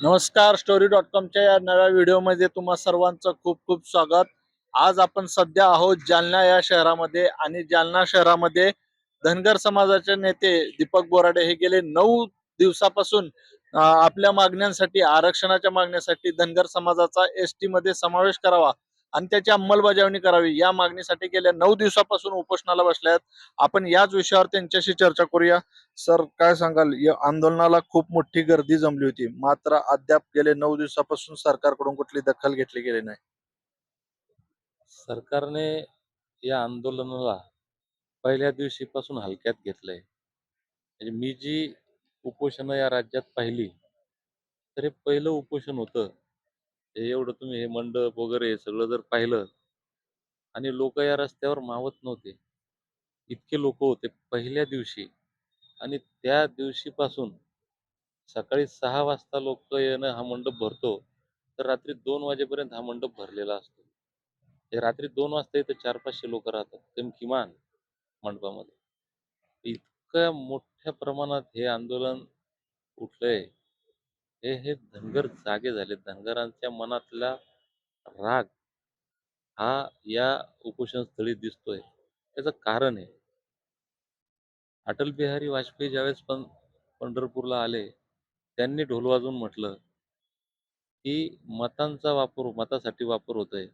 नमस्कार story dot कॉमच्या या नव्या व्हिडिओमध्ये तुम्हा सर्वांचं खूप खूप स्वागत. आज आपण सध्या आहोत जालना या शहरामध्ये आणि जालना शहरामध्ये धनगर समाजाचे नेते दीपक बोराडे हे गेले नऊ दिवसापासून आपल्या मागण्यांसाठी आरक्षणाच्या मागण्यासाठी धनगर समाजाचा एस टी मध्ये समावेश करावा. आणि त्याची अंमलबजावणी करावी. या मागणीसाठी गेल्या नऊ दिवसापासून उपोषणाला बसल्यात. आहेत आपण याच विषयावर त्यांच्याशी चर्चा करूया. सर काय सांगाल? या आंदोलनाला खूप मोठी गर्दी जमली होती. मात्र अद्याप गेले नऊ दिवसापासून सरकारकडून कुठली दखल घेतली गेली नाही. सरकारने या आंदोलनाला पहिल्या दिवशीपासून हलक्यात घेतलंय. म्हणजे मी जी उपोषणं या राज्यात पाहिली तर हे पहिलं उपोषण होतं हे एवढं तुम्ही हे मंडप वगैरे सगळं जर पाहिलं आणि लोक या रस्त्यावर मावत नव्हते. इतके लोक होते पहिल्या दिवशी आणि त्या दिवशीपासून सकाळी सहा वाजता लोक येणं हा मंडप भरतो तर रात्री दोन वाजेपर्यंत हा मंडप भरलेला असतो. हे रात्री दोन वाजता इथं चार पाचशे लोक राहतात ते किमान मंडपामध्ये. इतक्या मोठ्या प्रमाणात हे आंदोलन उठलंय. हे हे धनगर जागे झाले. धनगरांच्या मनातला राग हा या उपोषण स्थळी दिसतोय. त्याचं कारण आहे अटल बिहारी वाजपेयी ज्यावेळेस पण पंढरपूरला आले त्यांनी ढोल वाजवून म्हटलं की मतांचा वापर मतासाठी वापर होतोय.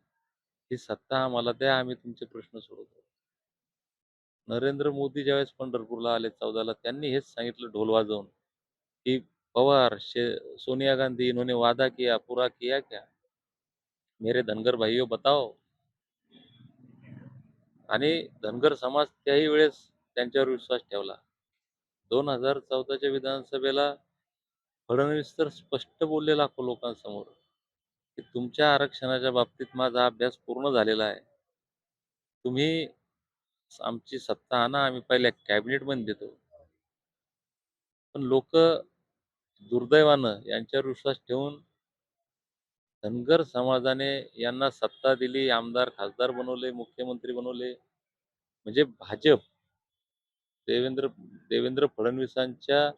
ही सत्ता आम्हाला द्या आम्ही तुमचे प्रश्न सोडवतो. नरेंद्र मोदी ज्यावेळेस पंढरपूरला आले चौदाला त्यांनी हेच सांगितलं ढोल वाजवून की पवार शे सोनिया गांधी इन्होंने वादा किया पूरा किया क्या? मेरे धनगर भाइयों बताओ। आणि धनगर समाज त्याही वेळेस त्यांच्यावर विश्वास ठेवला. दोन हजार चौदाच्या विधानसभेला फडणवीस तर स्पष्ट बोलले लाखो लोकांसमोर की तुमच्या आरक्षणाच्या बाबतीत माझा अभ्यास पूर्ण झालेला आहे. तुम्ही आमची सत्ता आणा आम्ही पहिल्या कॅबिनेटमध्ये देतो. पण लोक दुर्दैवानं यांच्यावर विश्वास ठेवून धनगर समाजाने यांना सत्ता दिली आमदार खासदार बनवले मुख्यमंत्री बनवले. म्हणजे भाजप देवेंद्र देवेंद्र फडणवीसांच्या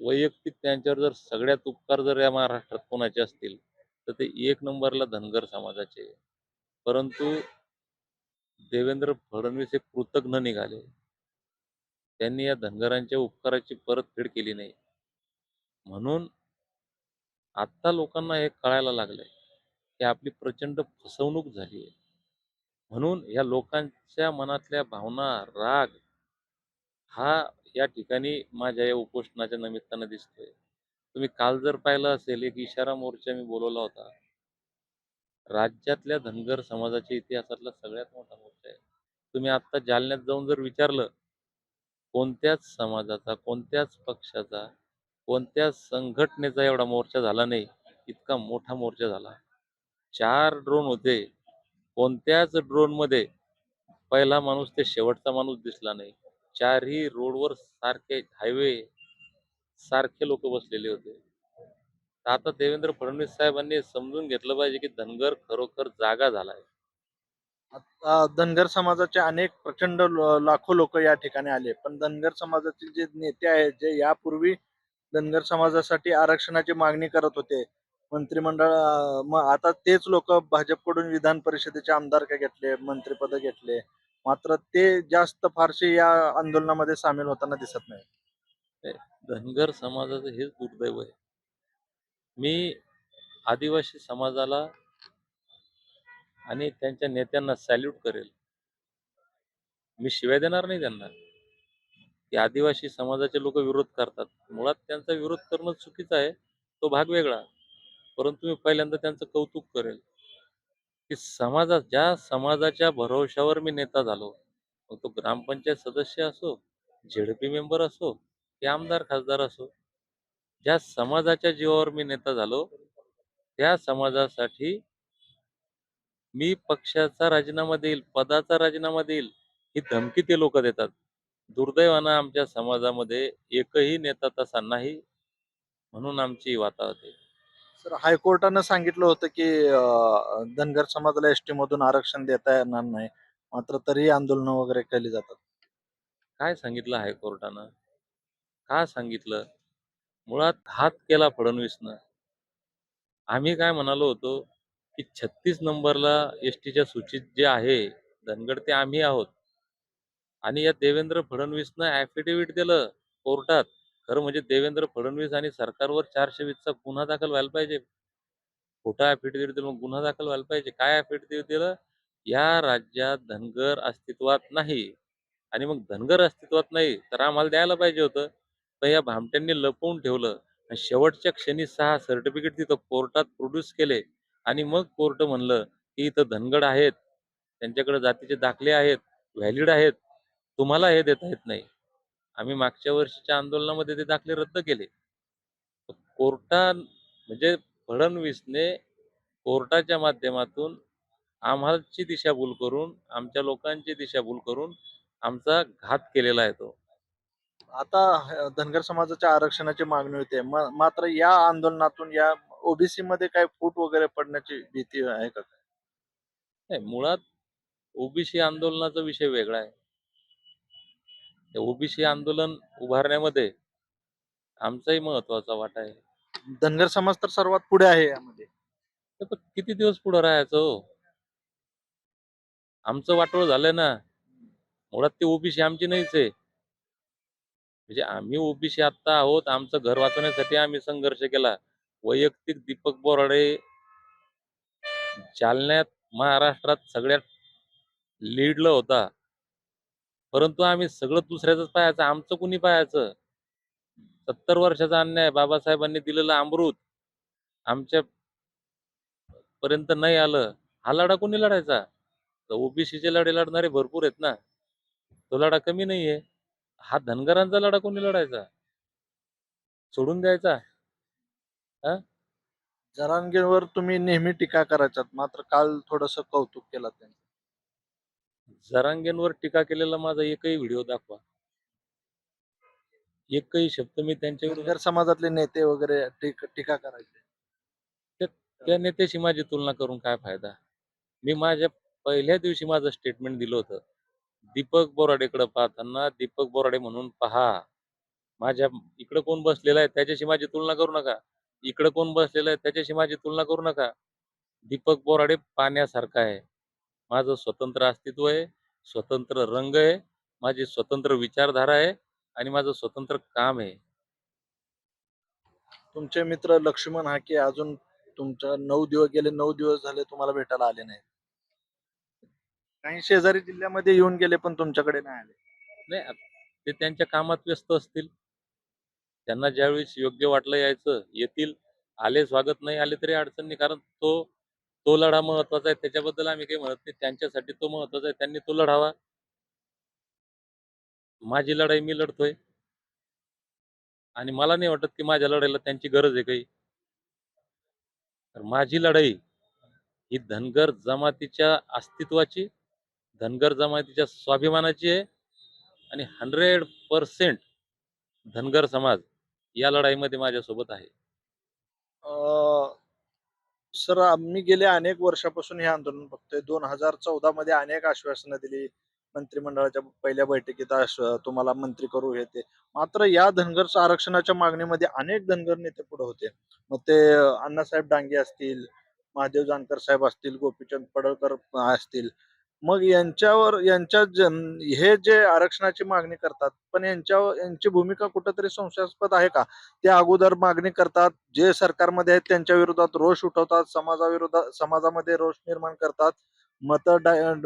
वैयक्तिक त्यांच्यावर जर सगळ्यात उपकार जर या महाराष्ट्रात कोणाचे असतील तर ते एक नंबरला धनगर समाजाचे. परंतु देवेंद्र फडणवीस हे कृतज्ञ निघाले. त्यांनी या धनगरांच्या उपकाराची परतफेड केली नाही. म्हणून आत्ता लोकांना हे कळायला लागलंय की आपली प्रचंड फसवणूक झाली आहे. म्हणून या लोकांच्या मनातल्या भावना राग हा या ठिकाणी माझ्या या उपोषणाच्या निमित्तानं दिसतोय. तुम्ही काल जर पाहिलं असेल एक इशारा मोर्चा मी बोलवला होता. राज्यातल्या धनगर समाजाच्या इतिहासातला सगळ्यात मोठा मोर्चा आहे. तुम्ही आता जालन्यात जाऊन जर विचारलं कोणत्याच समाजाचा कोणत्याच पक्षाचा कोणत्याच संघटनेचा एवढा मोर्चा झाला नाही इतका मोठा मोर्चा झाला. चार ड्रोन होते. कोणत्याच ड्रोनमध्ये पहिला माणूस ते शेवटचा माणूस दिसला नाही. चारही रोडवर सारखे हायवे सारखे लोक बसलेले होते. आता देवेंद्र फडणवीस साहेबांनी समजून घेतलं पाहिजे की धनगर खरोखर जागा झालाय. धनगर समाजाचे अनेक प्रचंड लाखो लोक या ठिकाणी आले. पण धनगर समाजाचे जे नेते आहेत जे यापूर्वी धनगर समाजासाठी आरक्षणाची मागणी करत होते मंत्रिमंडळ मग आता तेच लोक भाजपकडून विधान परिषदेचे आमदार का घेतले मंत्रीपद घेतले मात्र ते जास्त फारसे या आंदोलनामध्ये सामील होताना दिसत नाही. धनगर समाजाचं हेच दुर्दैव आहे. मी आदिवासी समाजाला आणि त्यांच्या नेत्यांना सॅल्यूट करेल. मी शिवाय देणार नाही त्यांना. की आदिवासी समाजाचे लोक विरोध करतात. मुळात त्यांचा विरोध करणं चुकीचं आहे. तो भाग वेगळा. परंतु मी पहिल्यांदा त्यांचं कौतुक करेल. की समाजा ज्या समाजाच्या भरोशावर मी नेता झालो मग तो ग्रामपंचायत सदस्य असो झेडपी मेंबर असो की आमदार खासदार असो ज्या समाजाच्या जीवावर मी नेता झालो त्या समाजासाठी मी पक्षाचा राजीनामा देईल पदाचा राजीनामा देईल ही धमकी ते लोक देतात. दुर्दैवानं आमच्या समाजामध्ये एकही नेता तसा नाही म्हणून आमची ही वातावत आहे. सर हायकोर्टानं सांगितलं होतं की अं, धनगर समाजाला एसटी मधून आरक्षण देता येणार नाही मात्र तरी आंदोलनं वगैरे केली जातात. काय सांगितलं हायकोर्टानं? का सांगितलं? मुळात हात केला फडणवीसनं. आम्ही काय म्हणालो होतो? की छत्तीस नंबरला एस टीच्या सूचीत जे आहे धनगड ते आम्ही आहोत. आणि या देवेंद्र फडणवीसनं ऍफिडेव्हिट दिलं कोर्टात. खरं म्हणजे देवेंद्र फडणवीस आणि सरकारवर चारशे वीसचा गुन्हा दाखल व्हायला पाहिजे. खोटा ॲफिडेव्हिट दिलं मग गुन्हा दाखल व्हायला पाहिजे. काय ॲफिडेव्हिट दिलं? या राज्यात धनगर अस्तित्वात नाही. आणि मग धनगर अस्तित्वात नाही तर आम्हाला द्यायला पाहिजे होतं. पण या भामट्यांनी लपवून ठेवलं. आणि शेवटच्या क्षणी सहा सर्टिफिकेट तिथं कोर्टात प्रोड्यूस केले. आणि मग कोर्ट म्हणलं की इथं धनगड आहेत त्यांच्याकडे जातीचे दाखले आहेत व्हॅलिड आहेत तुम्हाला हे देता येत नाही. आम्ही मागच्या वर्षीच्या आंदोलनामध्ये ते दाखले रद्द केले. कोर्टा म्हणजे फडणवीसने कोर्टाच्या माध्यमातून आम्हाची दिशाभूल करून आमच्या लोकांची दिशाभूल करून आमचा घात केलेला आहे तो. आता धनगर समाजाच्या आरक्षणाची मागणी होते. मात्र या आंदोलनातून या ओबीसी मध्ये काय फूट वगैरे पडण्याची भीती आहे का नाही मुळात ओबीसी आंदोलनाचा विषय वेगळा आहे. ओबीसी आंदोलन उभारण्यामध्ये आमचाही महत्त्वाचा वाटा आहे. धनगर समाज तर सर्वात पुढे आहे यामध्ये. किती दिवस पुढे राहायचं हो? आमचं वाटोळ झालंय ना. मुळात ते ओबीसी आमची नाहीच आहे. म्हणजे आम्ही ओबीसी आत्ता आहोत आमचं घर वाचवण्यासाठी आम्ही संघर्ष केला. वैयक्तिक दीपक बोराडे जालन्यात महाराष्ट्रात सगळ्यात लीडला होता. परंतु आम्ही सगळं दुसऱ्याच पाहायचं आमचं कुणी पाहायचं? सत्तर वर्षाचा अन्याय बाबासाहेबांनी दिलेलं अमृत आमच्या पर्यंत नाही आलं. हा लढा कोणी लढायचा? तर ओबीसीचे लढे लढणारे भरपूर आहेत ना. तो लढा कमी नाहीये. हा धनगरांचा लढा कोणी लढायचा? सोडून द्यायचा? हा? जरांगेवर तुम्ही नेहमी टीका करायचात. मात्र काल थोडस कौतुक केलं त्यांचं जरांगेंवर टीका केलेला माझा एकही व्हिडिओ दाखवा. एकही शब्द मी त्यांच्या विरोधात धनगर समाजातले नेते वगैरे टीक- टीका करायचे. त्या नेत्याशी माझी तुलना करून काय फायदा? मी माझ्या पहिल्या दिवशी माझं स्टेटमेंट दिलं होतं. दीपक बोराडेकडे पाहताना दीपक बोराडे म्हणून पहा माझ्या इकडे कोण बसलेला आहे? त्याच्याशी माझी तुलना करू नका. इकडे कोण बसलेलं आहे त्याच्याशी माझी तुलना करू नका. दीपक बोराडे पाण्यासारखा आहे. माझं स्वतंत्र अस्तित्व आहे स्वतंत्र रंग आहे माझी स्वतंत्र विचारधारा आहे आणि माझं स्वतंत्र काम आहे. तुमचे मित्र लक्ष्मण हाके अजून तुमच्या नऊ दिवस गेले नऊ दिवस झाले तुम्हाला भेटायला आले नाही काही शेजारी जिल्ह्यामध्ये येऊन गेले पण तुमच्याकडे नाही आले. नाही ते त्यांच्या कामात व्यस्त असतील. त्यांना ज्यावेळेस योग्य वाटलं यायचं येतील आले स्वागत नाही आले तरी अडचण नाही. कारण तो तो लढा महत्त्वाचा आहे. त्याच्याबद्दल आम्ही काही म्हणत नाही. त्यांच्यासाठी तो महत्त्वाचा आहे. त्यांनी तो लढावा. माझी लढाई मी लढतोय. आणि मला नाही वाटत की माझ्या लढाईला त्यांची गरज आहे काही. तर माझी लढाई ही धनगर जमातीच्या अस्तित्वाची धनगर जमातीच्या स्वाभिमानाची आहे. आणि हंड्रेड पर्सेंट धनगर समाज या लढाईमध्ये माझ्यासोबत आहे. सर आम्ही गेले अनेक वर्षापासून हे आंदोलन बघतोय. दोन हजार चौदा मध्ये अनेक आश्वासनं दिली मंत्रिमंडळाच्या पहिल्या बैठकीत तुम्हाला मंत्री करू येते मात्र या धनगर आरक्षणाच्या मागणीमध्ये अनेक धनगर नेते पुढे होते. मग ते अण्णासाहेब डांगे असतील महादेव जानकर साहेब असतील गोपीचंद पडळकर असतील मग यांच्यावर यांच्या जन- हे जे आरक्षणाची मागणी करतात पण यांच्यावर यांची भूमिका कुठंतरी संशयास्पद आहे का? ते अगोदर मागणी करतात जे सरकारमध्ये आहेत त्यांच्या विरोधात रोष उठवतात समाजाविरोधात समाजामध्ये रोष निर्माण करतात मत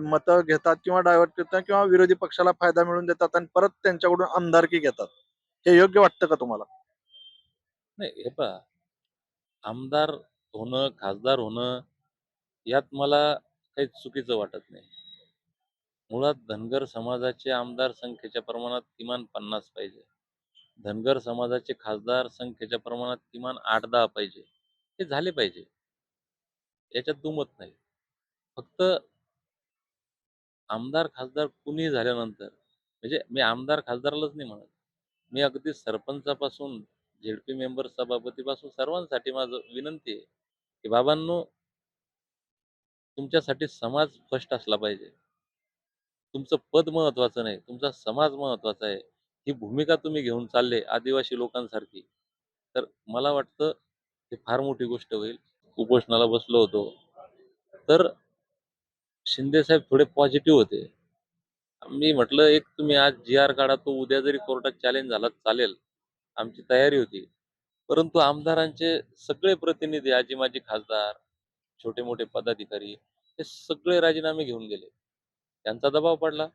मत घेतात किंवा डायव्हर्ट करतात किंवा विरोधी पक्षाला फायदा मिळवून देतात आणि परत त्यांच्याकडून आमदारकी घेतात. हे योग्य वाटतं का तुम्हाला? नाही हे पहा. आमदार होणं खासदार होणं यात मला काही चुकीचं वाटत नाही. मुळात धनगर समाजाचे आमदार संख्येच्या प्रमाणात किमान पन्नास पाहिजे. धनगर समाजाचे खासदार संख्येच्या प्रमाणात किमान आठ दहा पाहिजे. हे झाले पाहिजे. याच्यात दुमत नाही. फक्त आमदार खासदार कुणी झाल्यानंतर म्हणजे मी आमदार खासदारालाच नाही म्हणत. मी अगदी सरपंचापासून झेडपी मेंबर सभापतीपासून सर्वांसाठी माझं विनंती आहे की बाबांनो तुमच्यासाठी समाज फर्स्ट असला पाहिजे. तुमचं पद महत्वाचं नाही तुमचा समाज महत्त्वाचा आहे. ही भूमिका तुम्ही घेऊन चालले आदिवासी लोकांसारखी. तर मला वाटतं हे फार मोठी गोष्ट होईल. उपोषणाला बसलो होतो. तर शिंदेसाहेब थोडे पॉझिटिव्ह होते. मी म्हटलं एक तुम्ही आज जी आर काढा तो उद्या जरी कोर्टात चॅलेंज झाला चालेल. आमची तयारी होती. परंतु आमदारांचे सगळे प्रतिनिधी आजी माजी खासदार छोटे मोठे पदाधिकारी हे सगळे राजीनामे घेऊन गेले. त्यांचा दबाव पडला.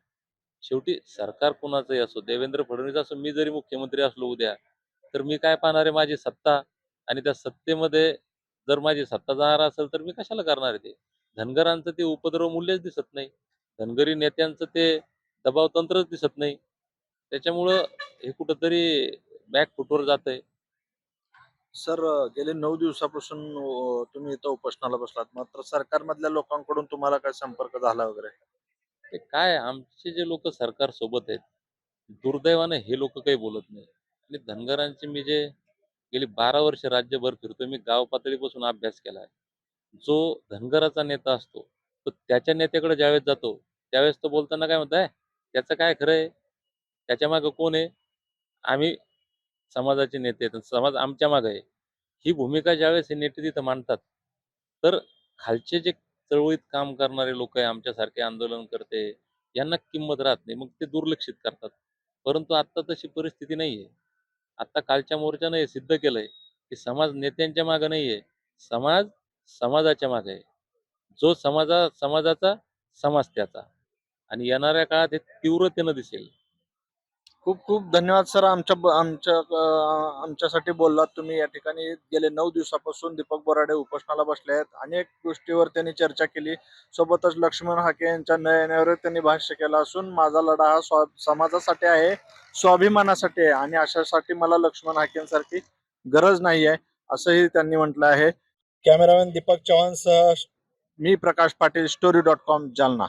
शेवटी सरकार कुणाचंही असो देवेंद्र फडणवीस असो मी जरी मुख्यमंत्री असलो उद्या तर मी काय पाहणार आहे माझी सत्ता? आणि त्या सत्तेमध्ये जर माझी सत्ता जाणार असेल तर मी कशाला करणार आहे ते? धनगरांचं ते उपद्रव मूल्यच दिसत नाही. धनगरी नेत्यांचं ते दबाव तंत्रच दिसत नाही. त्याच्यामुळं हे कुठंतरी बॅक फुटवर जात आहे सर गेले नऊ दिवसापासून तुम्ही इथं उपोषणाला बसलात. मात्र सरकारमधल्या लोकांकडून तुम्हाला काय संपर्क झाला वगैरे? ते काय आमचे जे लोक सरकार सोबत आहेत दुर्दैवाने हे लोक काही बोलत नाही. आणि धनगरांचे मी जे गेली बारा वर्ष राज्यभर फिरतो मी गाव पातळीपासून अभ्यास केला आहे. जो धनगराचा नेता असतो तो त्याच्या नेत्याकडे ज्यावेळेस जातो त्यावेळेस तो बोलताना काय म्हणताय त्याचं काय खरं आहे? त्याच्या मागं कोण आहे? आम्ही समाजाचे नेते आहेत समाज आमच्या मागे आहे. ही भूमिका ज्यावेळेस हे नेते तिथं मांडतात तर खालचे जे चळवळीत काम करणारे लोक आहे आमच्यासारखे आंदोलन करते यांना किंमत राहत नाही. मग ते दुर्लक्षित करतात. परंतु आता तशी परिस्थिती नाही आहे आता कालच्या मोर्चानं हे सिद्ध केलंय की समाज नेत्यांच्या मागं नाही आहे समाज समाजाच्या मागे आहे. जो समाजा समाजाचा समाज त्याचा. आणि येणाऱ्या काळात हे तीव्रतेनं दिसेल. खूप खूप धन्यवाद सर. आमच्या आमच्या आमच्यासाठी बोललात तुम्ही. या ठिकाणी गेले नऊ दिवसापासून दीपक बोराडे उपोषणाला बसले आहेत. अनेक गोष्टीवर त्यांनी चर्चा केली. सोबतच लक्ष्मण हाके यांच्या न येण्यावर त्यांनी भाष्य केलं असून माझा लढा हा स्वा समाजासाठी आहे स्वाभिमानासाठी आहे. आणि अशासाठी मला लक्ष्मण हाकेंसारखी गरज नाही आहे असंही त्यांनी म्हटलं आहे. कॅमेरामॅन दीपक चव्हाणसह मी Prakash Patil story dot com Jalna.